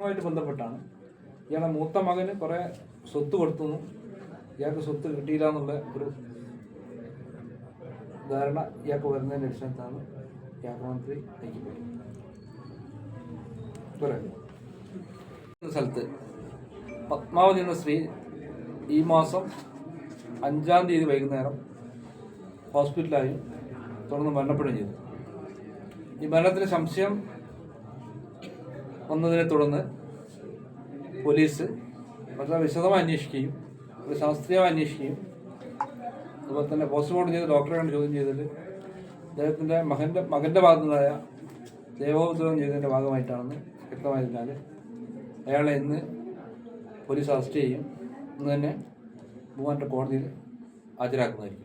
ായിട്ട് ബന്ധപ്പെട്ടാണ്. ഇയാളെ മൂത്ത മകന് കുറെ സ്വത്ത് കൊടുത്തു ഇയാൾക്ക് സ്വത്ത് കിട്ടിയില്ല എന്നുള്ള ഒരു ധാരണ ഇയാൾക്ക് വരുന്നതിന്റെ അടിസ്ഥാനത്താണ് ഈ ആക്രമണത്തിൽ നയിക്കപ്പെട്ടത് സ്ഥലത്ത് പത്മാവതി എന്ന സ്ത്രീ ഈ മാസം അഞ്ചാം തീയതി വൈകുന്നേരം ഹോസ്പിറ്റലായി തുടർന്ന് മരണപ്പെടുകയും ചെയ്തു. ഈ മരണത്തിന് സംശയം വന്നതിനെ തുടർന്ന് പോലീസ് വളരെ വിശദമായി അന്വേഷിക്കുകയും ഒരു ശാസ്ത്രീയമായി അന്വേഷിക്കുകയും അതുപോലെ തന്നെ പോസ്റ്റ്മോർട്ടം ചെയ്ത് ഡോക്ടറെ കണ്ട് ചോദ്യം ചെയ്തതിൽ അദ്ദേഹത്തിന്റെ മകന്റെ മകന്റെ ഭാഗത്തുനിന്നായ ദേവോദ്രവം ചെയ്തതിന്റെ ഭാഗമായിട്ടാണെന്ന് വ്യക്തമായതിനാൽ അയാളെ ഇന്ന് പോലീസ് അറസ്റ്റ് ചെയ്യും. ഇന്ന് തന്നെ ബഹുമാനത്തെ കോടതിയിൽ ഹാജരാക്കുന്നതായിരിക്കും.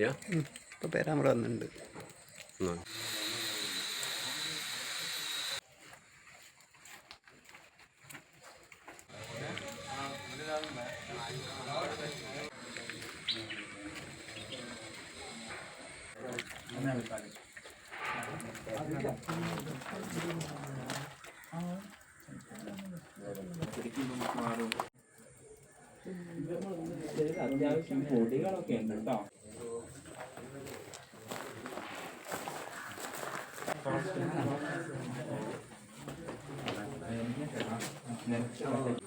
പറഞ്ഞുതരാം ഇപ്പോൾ പേരാമ്പ്ര വന്നിട്ടുണ്ട്. അത്യാവശ്യം പൊടികളൊക്കെ ഉണ്ട് കേട്ടോ. Yeah.